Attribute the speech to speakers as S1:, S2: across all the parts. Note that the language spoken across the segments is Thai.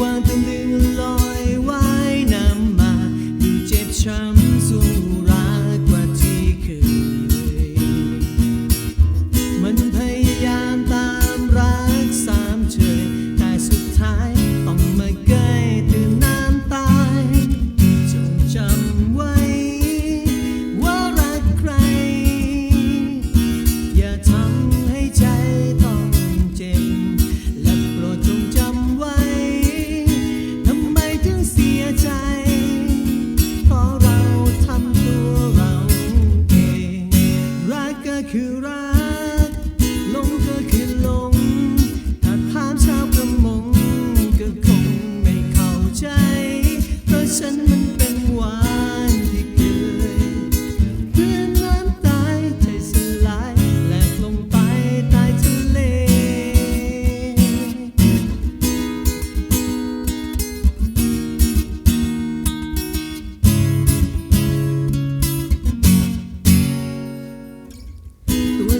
S1: ว่าจะลืมลอยว่าน้ำมาดูเจ็บช้ำสุรักกว่าที่เคย มันพยายามตามรักสามเฉยแต่สุดท้าย Sakura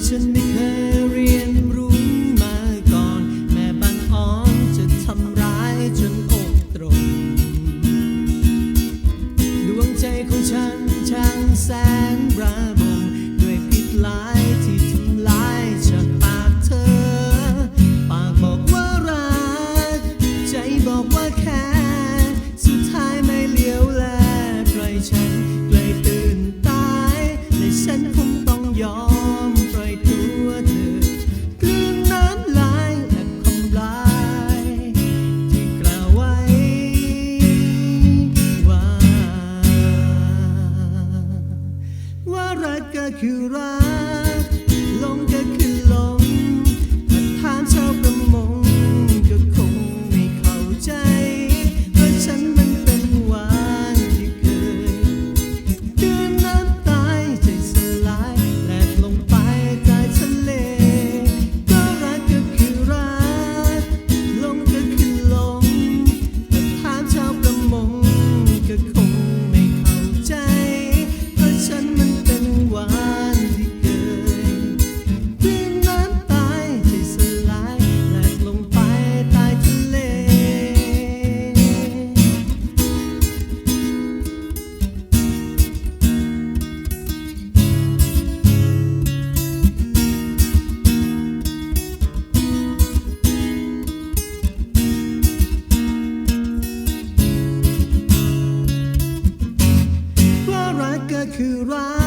S1: ฉันไม่เคยเรียนรู้มาก่อน แม่บางอ้อนจะทำร้ายจนอกตรง ดวงใจของฉันช่างแสน you right. คือรัก